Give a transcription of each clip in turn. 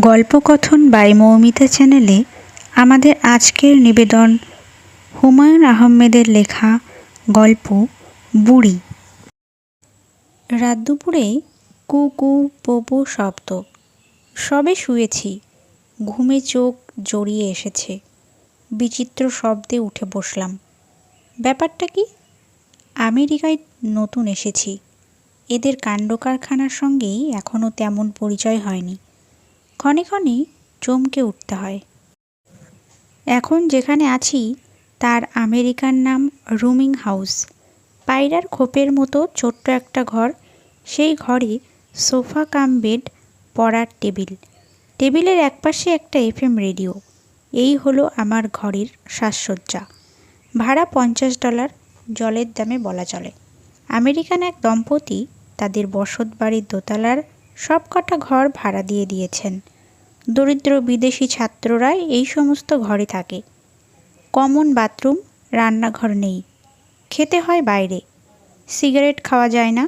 গল্পকথন by Moumita চ্যানেলে আমাদের আজকের নিবেদন হুমায়ুন আহমেদের লেখা গল্প বুড়ি। রাত দুপুরে কু কু পোপো শব্দ। সবে শুয়েছি। ঘুমে চোখ জড়িয়ে এসেছে। বিচিত্র শব্দে উঠে বসলাম। ব্যাপারটা কি? আমেরিকায় নতুন এসেছি। এদের কাণ্ড কারখানার সঙ্গেই এখনও তেমন পরিচয় হয়নি। ক্ষণে ক্ষণে চমকে উঠতে হয়। এখন যেখানে আছি, তার আমেরিকার নাম রুমিং হাউস। পায়রার খোপের মতো ছোট্ট একটা ঘর। সেই ঘরে সোফা কাম বেড, পড়ার টেবিল। টেবিলের একপাশে একটা এফএম রেডিও। এই হলো আমার ঘরের সাজসজ্জা। ভাড়া পঞ্চাশ ডলার, জলের দামে বলা চলে। আমেরিকান এক দম্পতি তাদের বসত বাড়ির দোতলার সব কটা ঘর ভাড়া দিয়ে দিয়েছেন। দরিদ্র বিদেশি ছাত্ররা এই সমস্ত ঘরে থাকে। কমন বাথরুম, রান্নাঘর নেই। খেতে হয় বাইরে। সিগারেট খাওয়া যায় না।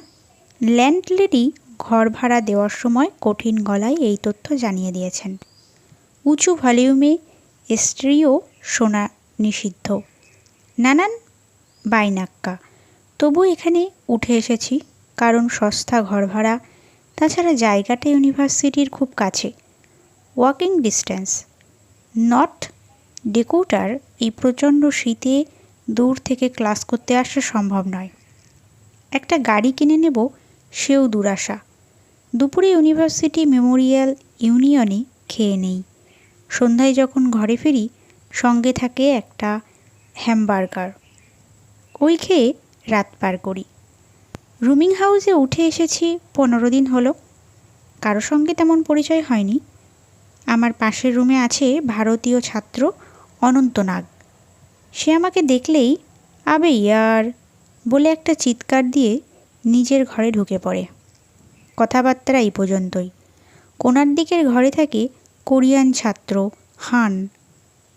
ল্যান্ডলেডি ঘর ভাড়া দেওয়ার সময় কঠিন গলায় এই তথ্য জানিয়ে দিয়েছেন। উঁচু ভলিউমে স্ট্রিও শোনা নিষিদ্ধ। নানান বাইনাক্কা তবু এখানে উঠে এসেছি, কারণ সস্তা ঘর ভাড়া তাছাড়া জায়গাটা ইউনিভার্সিটির খুব কাছে। ওয়াকিং ডিস্ট্যান্স নর্থ ডেকোটার এই প্রচণ্ড শীতে দূর থেকে ক্লাস করতে আসা সম্ভব নয়। একটা গাড়ি কিনে নেব, সেও দুরাশা। দুপুরে ইউনিভার্সিটি মেমোরিয়াল ইউনিয়নে খেয়ে নেই। সন্ধ্যায় যখন ঘরে ফিরি, সঙ্গে থাকে একটা হ্যামবার্গার ওই খেয়ে রাত পার করি। রুমিং হাউসে উঠে এসেছি, পনেরো দিন হলো। কারও সঙ্গে তেমন পরিচয় হয়নি। আমার পাশের রুমে আছে ভারতীয় ছাত্র অনন্তনাগ সে আমাকে দেখলেই, আবে ইয়ার! বলে একটা চিৎকার দিয়ে নিজের ঘরে ঢুকে পড়ে। কথাবার্তা এই পর্যন্তই। কোনার দিকের ঘরে থাকে কোরিয়ান ছাত্র হান।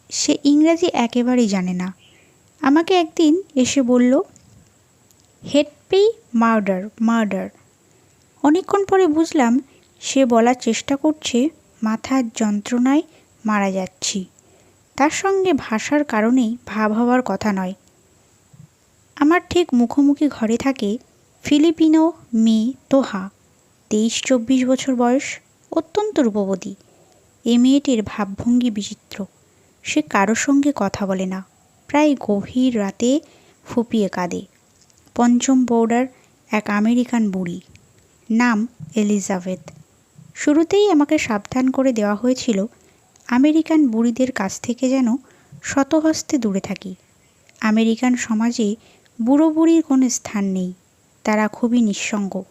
সে ইংরাজি একেবারেই জানে না। আমাকে একদিন এসে বলল হেডপি মার্ডার মার্ডার অনেকক্ষণ পরে বুঝলাম, সে বলার চেষ্টা করছে, মাথার যন্ত্রণায় মারা যাচ্ছি। তার সঙ্গে ভাষার কারণেই ভাব হওয়ার কথা নয়। আমার ঠিক মুখোমুখি ঘরে থাকে ফিলিপিনো মেয়ে তোহা তেইশ চব্বিশ বছর বয়স, অত্যন্ত রূপবতী। এ মেয়েটির ভাবভঙ্গি বিচিত্র। সে কারোর সঙ্গে কথা বলে না। প্রায় গভীর রাতে ফুপিয়ে কাঁদে। পঞ্চম বর্ডার এক আমেরিকান বুড়ি, নাম এলিজাবেথ। শুরুতেই আমাকে সাবধান করে দেওয়া হয়েছিল আমেরিকান বুড়িদের কাছ থেকে যেন শতহস্তে দূরে থাকি। আমেরিকান সমাজে বুড়ো বুড়ির কোনো স্থান নেই, তারা খুবই নিঃসঙ্গ।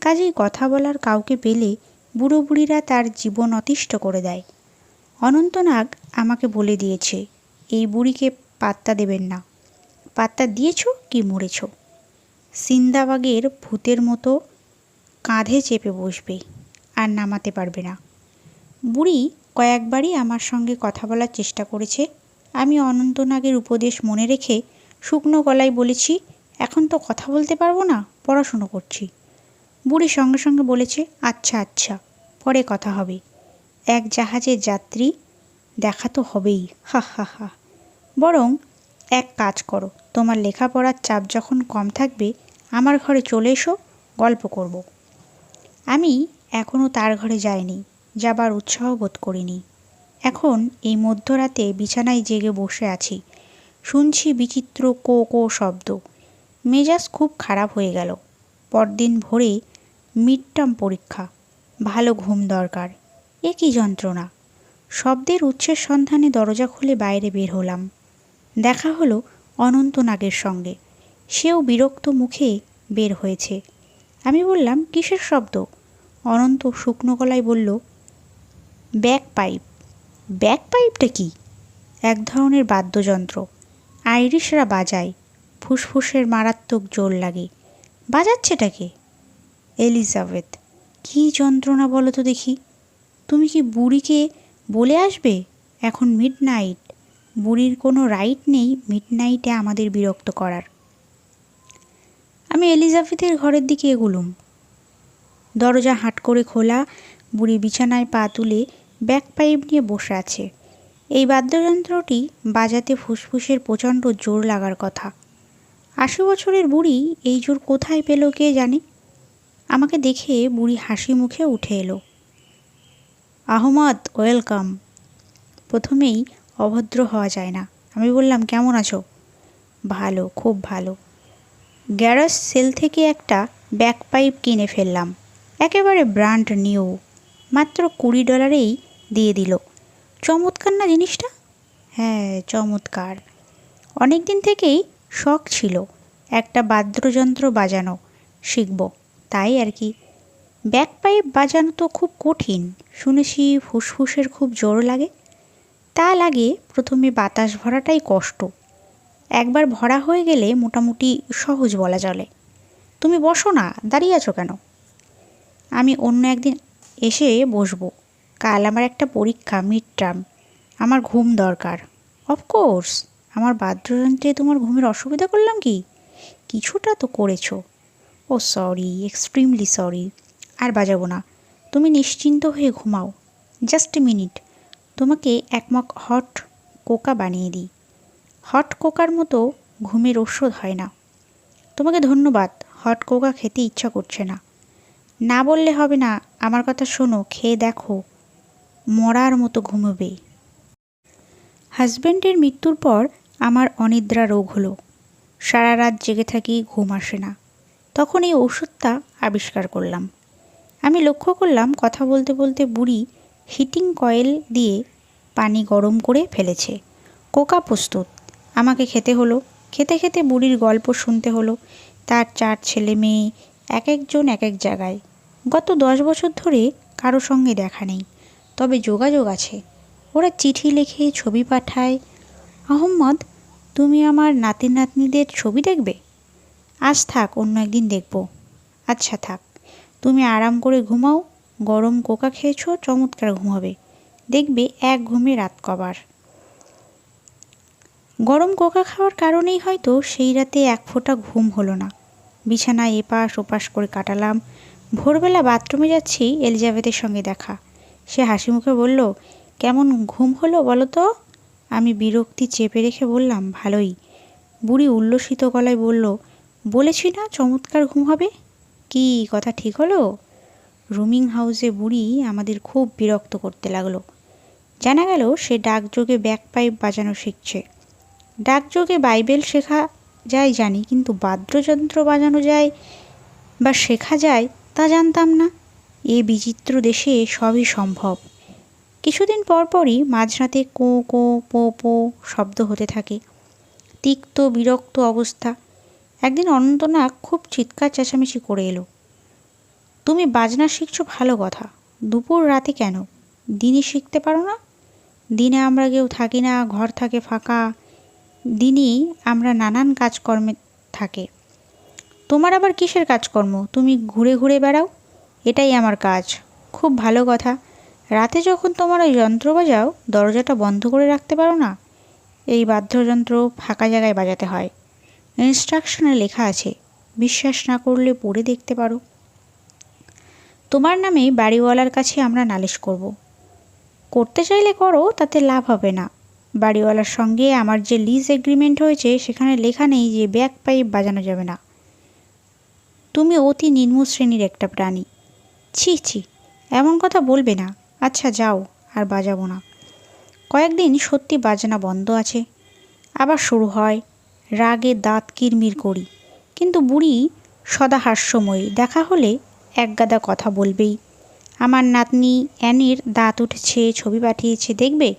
কাজেই কথা বলার কাউকে পেলে বুড়ো বুড়িরা তার জীবন অতিষ্ঠ করে দেয়। অনন্তনাগ আমাকে বলে দিয়েছে, এই বুড়িকে পাত্তা দেবেন না। পাত্তা দিয়েছ কি মরেছ? সিন্দাবাগের ভূতের মতো কাঁধে চেপে বসবে, আর নামাতে পারবে না। বুড়ি কয়েকবারই আমার সঙ্গে কথা বলার চেষ্টা করেছে। আমি অনন্তনাগের উপদেশ মনে রেখে শুকনো গলায় বলেছি, এখন তো কথা বলতে পারব না, পড়াশুনো করছি। বুড়ি সঙ্গে সঙ্গে বলেছে আচ্ছা আচ্ছা পরে কথা হবে। এক জাহাজের যাত্রী, দেখা তো হবেই, হা হা হা। বরং এক কাজ করো, তোমার লেখাপড়ার চাপ যখন কম থাকবে আমার ঘরে চলে এসো, গল্প করব। আমি এখনও তার ঘরে যাইনি, যাবার উৎসাহ বোধ করিনি। এখন এই মধ্যরাতে বিছানায় জেগে বসে আছি। শুনছি বিচিত্র কো কো শব্দ। মেজাজ খুব খারাপ হয়ে গেল। পরদিন ভোরে মিড টার্ম পরীক্ষা। ভালো ঘুম দরকার। এ কী যন্ত্রণা? শব্দের উৎসের সন্ধানে দরজা খুলে বাইরে বের হলাম। দেখা হলো অনন্তনাগের সঙ্গে। সেও বিরক্ত মুখে বের হয়েছে। আমি বললাম, কিসের শব্দ? অনন্ত শুকনো গলায় বলল ব্যাক পাইপ ব্যাক পাইপটা কি? এক ধরনের বাদ্যযন্ত্র। আইরিশরা বাজায়। ফুসফুসের মারাত্মক জোর লাগে। বাজাচ্ছেটাকে এলিজাবেথ। কী যন্ত্রণা বলো তো দেখি। তুমি কি বুড়িকে বলে আসবে? এখন মিড নাইট বুড়ির কোনো রাইট নেই মিড নাইটে আমাদের বিরক্ত করার। আমি এলিজাবেথের ঘরের দিকে এগুলুম। দরজা হাট করে খোলা, বুড়ি বিছানায় পা তুলে ব্যাক পাইপ নিয়ে বসে আছে। এই বাদ্যযন্ত্রটি বাজাতে ফুসফুসের প্রচণ্ড জোর লাগার কথা। আশি বছরের বুড়ি এই জোর কোথায় পেল কে জানে? আমাকে দেখে বুড়ি হাসি মুখে উঠে এলো। আহমদ, ওয়েলকাম। প্রথমেই অভদ্র হওয়া যায় না। আমি বললাম, কেমন আছো? ভালো, খুব ভালো। গ্যারেজ সেল থেকে একটা ব্যাক পাইপ কিনে ফেললাম। একেবারে ব্র্যান্ড নিউ। মাত্র কুড়ি ডলারেই দিয়ে দিল। চমৎকার না জিনিসটা? হ্যাঁ চমৎকার। অনেক দিন থেকেই শখ ছিল একটা বাদ্যযন্ত্র বাজানো শিখব। তাই আর কি। ব্যাক পাইপ বাজানো তো খুব কঠিন। শুনেছি ফুসফুসের খুব জোর লাগে। তা লাগে প্রথমে বাতাস ভরাটাই কষ্ট। একবার ভরা হয়ে গেলে মোটামুটি সহজ বলা চলে। তুমি বসো না, দাঁড়িয়ে আছো কেন? আমি অন্য একদিন এসে বসবো। কাল আমার একটা পরীক্ষা মিড টার্ম আমার ঘুম দরকার। অফকোর্স আমার বাদ্যযন্ত্রে তোমার ঘুমের অসুবিধা করলাম কি? কিছুটা তো করেছ। ও সরি এক্সট্রিমলি সরি আর বাজাবো না। তুমি নিশ্চিন্ত হয়ে ঘুমাও। জাস্ট এ মিনিট তোমাকে একমক হট কোকা বানিয়ে দিই। হট কোকার মতো ঘুমের ওষুধ হয় না। তোমাকে ধন্যবাদ, হট কোকা খেতে ইচ্ছা করছে না। না বললে হবে না, আমার কথা শোনো, খেয়ে দেখো, মরার মতো ঘুমোবে। হাজব্যান্ডের মৃত্যুর পর আমার অনিদ্রা রোগ হলো। সারা রাত জেগে থাকি, ঘুম আসে না। তখন এই ওষুধটা আবিষ্কার করলাম। আমি লক্ষ্য করলাম, কথা বলতে বলতে বুড়ি হিটিং কয়েল দিয়ে পানি গরম করে ফেলেছে। কোকা প্রস্তুত। আমাকে খেতে হলো। খেতে খেতে বুড়ির গল্প শুনতে হলো। তার চার ছেলে মেয়ে, এক একজন এক এক জায়গায়। গত দশ বছর ধরে কারও সঙ্গে দেখা নেই। তবে যোগাযোগ আছে। ওরা চিঠি লেখে ছবি পাঠায়। আহম্মদ, তুমি আমার নাতি নাতনিদের ছবি দেখবে? আজ থাক, অন্য একদিন দেখব। আচ্ছা থাক, তুমি আরাম করে ঘুমাও। গরম কোকা খেয়েছো, চমৎকার ঘুমাবে। দেখবে এক ঘুমে রাত কবার। গরম কোকা খাওয়ার কারণেই হয়তো সেই রাতে এক ফোঁটা ঘুম হলো না। বিছানায় এপাশ ওপাশ করে কাটালাম। ভোরবেলা বাথরুমে যাচ্ছি এলিজাবেথের সঙ্গে দেখা। সে হাসি মুখে বলল, কেমন ঘুম হলো বলো তো? আমি বিরক্তি চেপে রেখে বললাম, ভালোই। বুড়ি উল্লসিত গলায় বলল, বলেছি না চমৎকার ঘুম হবে? কি কথা ঠিক হলো? রুমিং হাউসে বুড়ি আমাদের খুব বিরক্ত করতে লাগল। জানা গেল সে ডাকযোগে ব্যাক পাইপ বাজানো শিখছে। ডাকযোগে বাইবেল শেখা যায় জানি, কিন্তু বাদ্যযন্ত্র বাজানো যায় বা শেখা যায় তা জানতাম না। এ বিচিত্র দেশে সবই সম্ভব। কিছুদিন পরপরই মাঝরাতে কো কো, পো পো শব্দ হতে থাকে। তিক্ত, বিরক্ত অবস্থা। একদিন অনন্তনাগ খুব চিৎকার চেঁচামেচি করে এলো। তুমি বাজনা শিখছো ভালো কথা, দুপুর রাতে কেন? দিনে শিখতে পারো না? দিনে আমরা কেউ থাকি না, ঘর থাকে ফাঁকা দিনই আমরা নানান কাজকর্মে থাকে। তোমার আবার কিসের কাজকর্ম? তুমি ঘুরে ঘুরে বেড়াও? এটাই আমার কাজ। খুব ভালো কথা। রাতে যখন তোমার ওই যন্ত্র বাজাও, দরজাটা বন্ধ করে রাখতে পারো না? এই বাদ্যযন্ত্র ফাঁকা জায়গায় বাজাতে হয়। ইনস্ট্রাকশনে লেখা আছে, বিশ্বাস না করলে পড়ে দেখতে পারো। তোমার নামে বাড়িওয়ালার কাছে আমরা নালিশ করব। করতে চাইলে করো, তাতে লাভ হবে না। বাড়িওয়ালার সঙ্গে আমার যে লিজ এগ্রিমেন্ট হয়েছে, সেখানে লেখা নেই যে ব্যাক পাইপ বাজানো যাবে না। তুমি অতি নিম্ন শ্রেণির একটা প্রাণী। ছি ছি, এমন কথা বলবে না। আচ্ছা যাও, আর বাজাবো না। কয়েকদিন সত্যি বাজনা বন্ধ আছে। আবার শুরু হয়, রাগে দাঁত কিরমির করি। কিন্তু বুড়ি সদা হাস্যময়ী। দেখা হলে একগাদা কথা বলবেই। আমার নাতনি অ্যানির দাঁত উঠেছে, ছবি পাঠিয়েছে, দেখবে?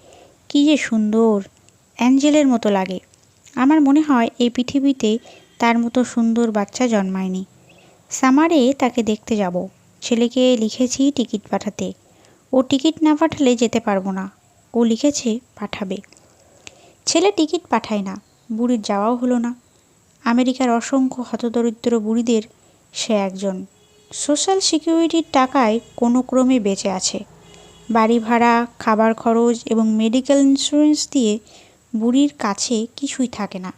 কী যে সুন্দর। অ্যাঞ্জেলের মতো লাগে। আমার মনে হয় এই পৃথিবীতে তার মতো সুন্দর বাচ্চা জন্মায়নি। সামারে তাকে দেখতে যাব। ছেলেকে লিখেছি টিকিট পাঠাতে। ও টিকিট না পাঠালে যেতে পারব না। ও লিখেছে পাঠাবে। ছেলে টিকিট পাঠায় না। বুড়ির যাওয়াও হলো না। আমেরিকার অসংখ্য হতদরিদ্র বুড়িদের সে একজন। সোশ্যাল সিকিউরিটির টাকায় কোনো ক্রমে বেঁচে আছে। বাড়ি ভাড়া, খাবার খরচ এবং মেডিকেল ইন্স্যুরেন্স দিয়ে বুড়ির কাছে কিছুই থাকে না।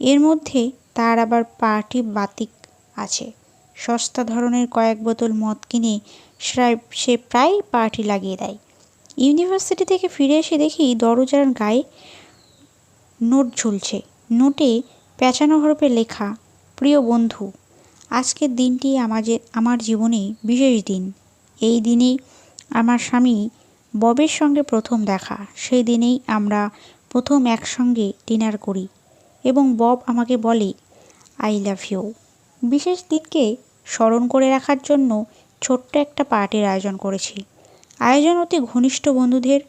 এর মধ্যে তার আবার পার্টি বাতিক আছে। সস্তা ধরনের কয়েক বোতল মদ কিনে সে প্রায় পার্টি লাগিয়ে দেয়। ইউনিভার্সিটি থেকে ফিরে এসে দেখি দরজার গায়ে নোট ঝুলছে। নোটে পেঁচানো হরপে লেখা, প্রিয় বন্ধু, আজকের দিনটি আমাদের, আমার জীবনে বিশেষ দিন। এই দিনেই আমার স্বামী ববের সঙ্গে প্রথম দেখা, সেই দিনেই আমরা প্রথম একসঙ্গে ডিনার করি এবং বব আমাকে বলে, আই লাভ ইউ। বিশেষ দিনকে স্মরণ করে রাখার জন্য ছোট্ট একটা পার্টির আয়োজন করেছি। আয়োজন অতি ঘনিষ্ঠ বন্ধুদের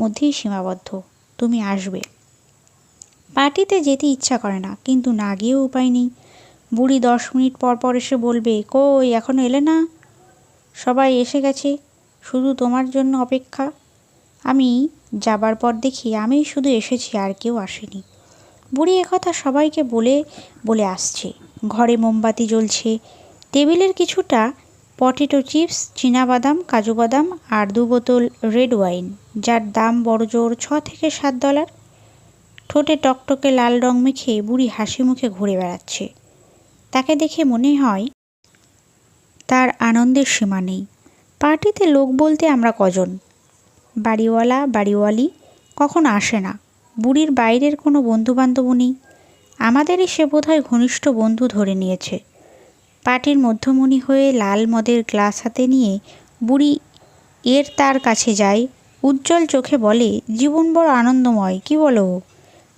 মধ্যেই সীমাবদ্ধ, তুমি আসবে। পার্টিতে যেতে ইচ্ছা করে না, কিন্তু না গিয়েও উপায় নেই। বুড়ি দশ মিনিট পর পর এসে বলবে, কই এখনও এলে না? সবাই এসে গেছে। শুধু তোমার জন্য অপেক্ষা। আমি যাবার পর দেখি আমি শুধু এসেছি আর কেউ আসেনি। বুড়ি একথা সবাইকে বলে বলে আসছে। ঘরে মোমবাতি জ্বলছে। টেবিলের কিছুটা পটেটো চিপস বাদাম কাজু বাদাম আর দু বোতল রেড ওয়াইন, যার দাম বড় জোর ছ থেকে সাত ডলার। ঠোঁটে টকটকে লাল রং মেখে বুড়ি হাসি মুখে ঘুরে বেড়াচ্ছে। তাকে দেখে মনে হয় তার আনন্দের সীমা নেই। পার্টিতে লোক বলতে আমরা কজন? বাড়িওয়ালা, বাড়িওয়ালি কখন আসে না? বুড়ির বাইরের কোনো বন্ধুবান্ধবও নেই। আমাদেরই সে বোধহয় ঘনিষ্ঠ বন্ধু ধরে নিয়েছে। পার্টির মধ্যমণি হয়ে লাল মদের গ্লাস হাতে নিয়ে বুড়ি এর তার কাছে যায়, উজ্জ্বল চোখে বলে, জীবন বড় আনন্দময়, কি বলো?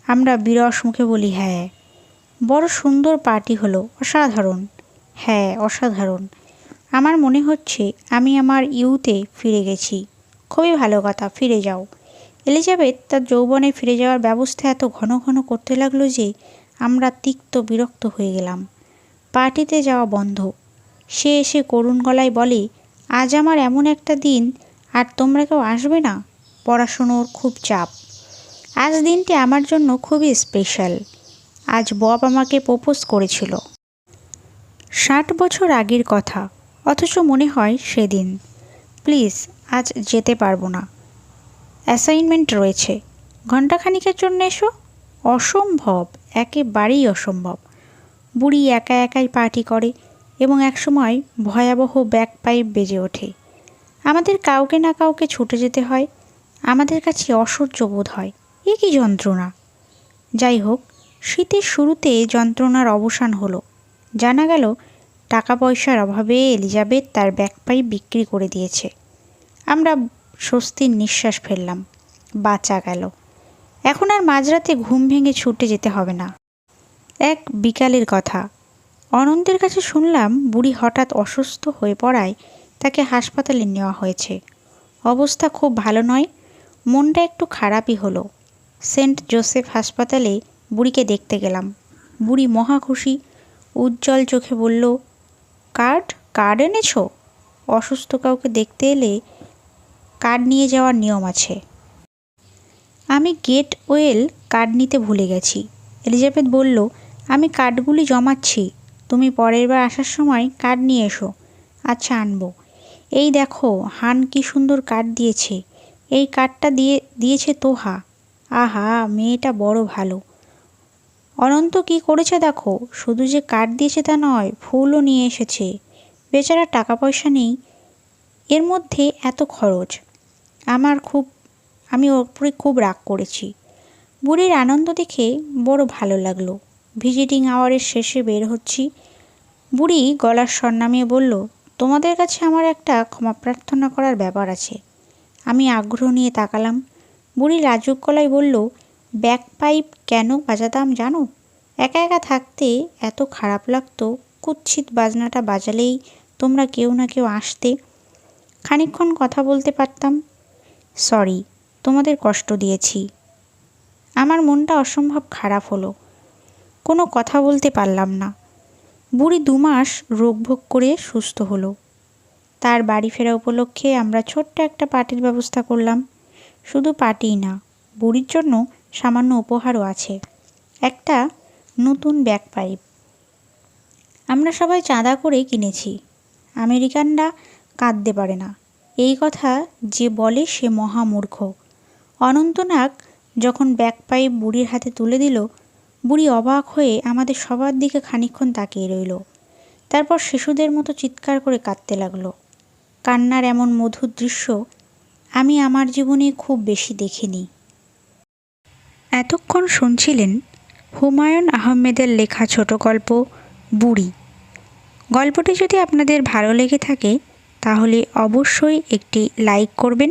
আমরা বিরস মুখে বলি হ্যাঁ। বড় সুন্দর পার্টি হলো, অসাধারণ। হ্যাঁ অসাধারণ। আমার মনে হচ্ছে আমি আমার ইউতে ফিরে গেছি। খুবই ভালো কথা, ফিরে যাও। এলিজাবেথ তার যৌবনে ফিরে যাওয়ার ব্যবস্থা এত ঘন ঘন করতে লাগল যে আমরা তিক্ত বিরক্ত হয়ে গেলাম। পার্টিতে যাওয়া বন্ধ। সে এসে করুণ গলায় বলে, আজ আমার এমন একটা দিন, আর তোমরা কেউ আসবে না? পড়াশুনোর খুব চাপ। আজ দিনটি আমার জন্য খুবই স্পেশাল। আজ বব আমাকে প্রপোজ করেছিল। ষাট বছর আগের কথা। অথচ মনে হয় সেদিন। প্লিজ, আজ যেতে পারব না। অ্যাসাইনমেন্ট রয়েছে। ঘণ্টাখানিকের জন্য এসো। অসম্ভব, একেবারেই অসম্ভব। বুড়ি একা একাই পার্টি করে এবং একসময় ভয়াবহ ব্যাক পাইপ বেজে ওঠে। আমাদের কাউকে না কাউকে ছুটে যেতে হয়। আমাদের কাছে অসহ্য বোধ হয়। এ কী যন্ত্রণা? যাই হোক, শীতের শুরুতে যন্ত্রণার অবসান হলো। জানা গেল টাকা পয়সার অভাবে এলিজাবেথ তার ব্যাকপাইপ বিক্রি করে দিয়েছে। আমরা স্বস্তির নিঃশ্বাস ফেললাম। বাঁচা গেল। এখন আর মাঝরাতে ঘুম ভেঙে ছুটে যেতে হবে না। এক বিকালের কথা। অনন্তের কাছে শুনলাম বুড়ি হঠাৎ অসুস্থ হয়ে পড়ায় তাকে হাসপাতালে নেওয়া হয়েছে। অবস্থা খুব ভালো নয়, মনটা একটু খারাপই হলো। সেন্ট জোসেফ হাসপাতালে বুড়িকে দেখতে গেলাম। বুড়ি মহা খুশি, উজ্জ্বল চোখে বলল কার্ড? কার্ড এনেছো? অসুস্থ কাউকে দেখতে এলে কার্ড নিয়ে যাওয়ার নিয়ম আছে। আমি গেট ওয়েল কার্ড নিতে ভুলে গেছি। এলিজাবেথ বলল, আমি কার্ডগুলি জমাচ্ছি। তুমি পরের বার আসার সময় কার্ড নিয়ে এসো। আচ্ছা আনব। এই দেখো, হান কি সুন্দর কার্ড দিয়েছে। এই কার্ডটা দিয়ে, দিয়েছে তোহা। আহা, মেয়েটা বড় ভালো। অনন্ত কি করেছে দেখো? শুধু যে কাঠ দিয়েছে তা নয়, ফুলও নিয়ে এসেছে। বেচারা টাকা পয়সা নেই। এর মধ্যে এত খরচ। আমার খুব, আমি ওর উপরে খুব রাগ করেছি। বুড়ির আনন্দ দেখে বড় ভালো লাগল। ভিজিটিং আওয়ারের শেষে বের হচ্ছি। বুড়ি গলার স্বর নামিয়ে বলল, তোমাদের কাছে আমার একটা ক্ষমা প্রার্থনা করার ব্যাপার আছে। আমি আগ্রহ নিয়ে তাকালাম। বুড়ি রাজুক গলায় বলল ব্যাক পাইপ কেন বাজাতাম জানো? একা একা থাকতে এত খারাপ লাগতো, কুৎসিত বাজনাটা বাজালেই তোমরা কেউ না কেউ আসতে। খানিক্ষণ কথা বলতে পারতাম, সরি, তোমাদের কষ্ট দিয়েছি। আমার মনটা অসম্ভব খারাপ হলো। কোনো কথা বলতে পারলাম না। বুড়ি দু মাস রোগভোগ করে সুস্থ হলো। তার বাড়ি ফেরা উপলক্ষে আমরা ছোট্ট একটা পার্টির ব্যবস্থা করলাম। শুধু পার্টিই না, বুড়ির জন্য সামান্য উপহারও আছে। একটা নতুন ব্যাক পাইপ আমরা সবাই চাঁদা করে কিনেছি। আমেরিকানরা কাঁদতে পারে না। এই কথা যে বলে সে মহামূর্খ। অনন্তনাগ যখন ব্যাক পাইপ বুড়ির হাতে তুলে দিল, বুড়ি অবাক হয়ে আমাদের সবার দিকে খানিক্ষণ তাকিয়ে রইল। তারপর শিশুদের মতো চিৎকার করে কাঁদতে লাগল। কান্নার এমন মধুর দৃশ্য আমি আমার জীবনে খুব বেশি দেখিনি। এতক্ষণ শুনছিলেন হুমায়ুন আহমেদের লেখা ছোট গল্প, বুড়ি। গল্পটি যদি আপনাদের ভালো লেগে থাকে, তাহলে অবশ্যই একটি লাইক করবেন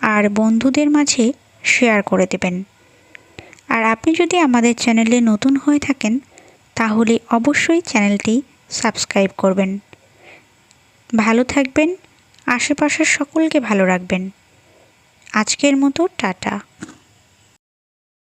আর বন্ধুদের মাঝে শেয়ার করে দেবেন। আর আপনি যদি আমাদের চ্যানেলে নতুন হয়ে থাকেন, তাহলে অবশ্যই চ্যানেলটি সাবস্ক্রাইব করবেন। ভালো থাকবেন, আশেপাশের সকলকে ভালো রাখবেন। আজকের মতো টাটা।